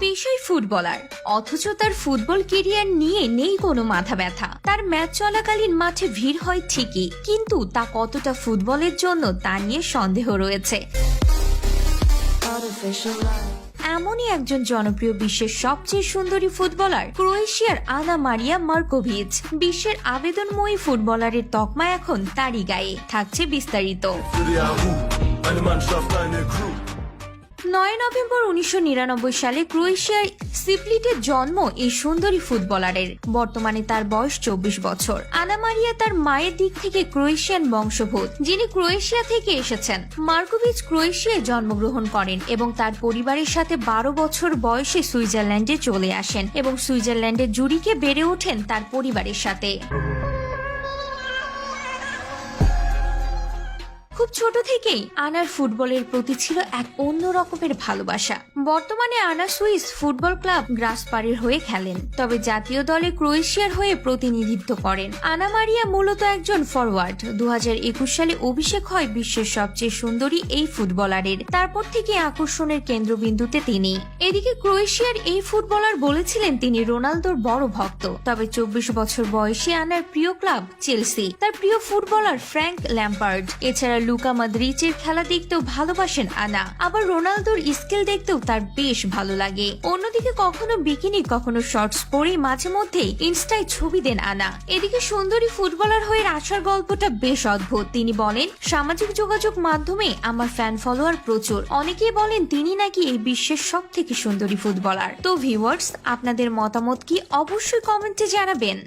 পেশাই footballer. অথচ তার football career নিয়ে নেই কোনো মাথা ব্যথা। তার ম্যাচ চলাকালীন মাঠে ভিড় হয় ঠিকই কিন্তু তা কতটা ফুটবলের জন্য তা নিয়ে সন্দেহ রয়েছে। এমনই একজন জনপ্রিয় বিশ্বের সবচেয়ে সুন্দরী ফুটবলার ক্রোয়েশিয়ার আনা মারিয়া মার্কোভিচ। বিশ্বের আবেদনময়ী ফুটবলারের তকমা এখন তারই গায়ে থাকছে বিস্তারিত। নয় নভেম্বর উনিশশো নিরানব্বই সালে ক্রোয়েশিয়ার সিপ্লিটে জন্ম এই সুন্দরী ফুটবলারের। বর্তমানে তার বয়স চব্বিশ বছর। আনামারিয়া তার মায়ের দিক থেকে ক্রোয়েশিয়ান বংশোদ্ভূত, যিনি ক্রোয়েশিয়া থেকে এসেছেন। মার্কোভিচ ক্রোয়েশিয়ায় জন্মগ্রহণ করেন এবং তার পরিবারের সাথে বারো বছর বয়সে সুইজারল্যান্ডে চলে আসেন এবং সুইজারল্যান্ডের জুরিকে বেড়ে ওঠেন তার পরিবারের সাথে। খুব ছোট থেকেই আনার ফুটবলের প্রতি ছিল এক অন্য রকমের ভালোবাসা। বর্তমানে আনা সুইস ফুটবল ক্লাব গ্রাসপারের হয়ে খেলেন, তবে জাতীয় দলে ক্রোয়েশিয়ার হয়ে প্রতিনিধিত্ব করেন। আনা মারিয়া মূলত একজন ফরওয়ার্ড দু সালে অভিষেক হয় বিশ্বের সবচেয়ে সুন্দরী এই ফুটবলারের। তারপর থেকে আকর্ষণের কেন্দ্রবিন্দুতে তিনি। এদিকে ক্রোয়েশিয়ার এই ফুটবলার বলেছিলেন তিনি রোনালদোর বড় ভক্ত, তবে চব্বিশ বছর বয়সে আনার প্রিয় ক্লাব চেলসি। তার প্রিয় ফুটবলার ফ্র্যাঙ্ক ল্যাম্পার্ড। এছাড়া লুকা মাদ্রিচের খেলা দেখতেও ভালোবাসেন আনা। আবার রোনালদোর স্কিল দেখতেও তার বেশ ভালো লাগে। অন্যদিকে কখনো বিকিনি, কখনো শর্টস পরে মাঝে মধ্যে ইনস্টায় ছবি দেন আনা। এদিকে সুন্দরী ফুটবলার হয়ে আসার গল্পটা বেশ অদ্ভুত। তিনি বলেন, সামাজিক যোগাযোগ মাধ্যমে আমার ফ্যান ফলোয়ার প্রচুর। অনেকেই বলেন, তিনি নাকি এই বিশ্বের সব থেকে সুন্দরী ফুটবলার। তো ভিউয়ার্স আপনাদের মতামত কি অবশ্যই কমেন্টে জানাবেন।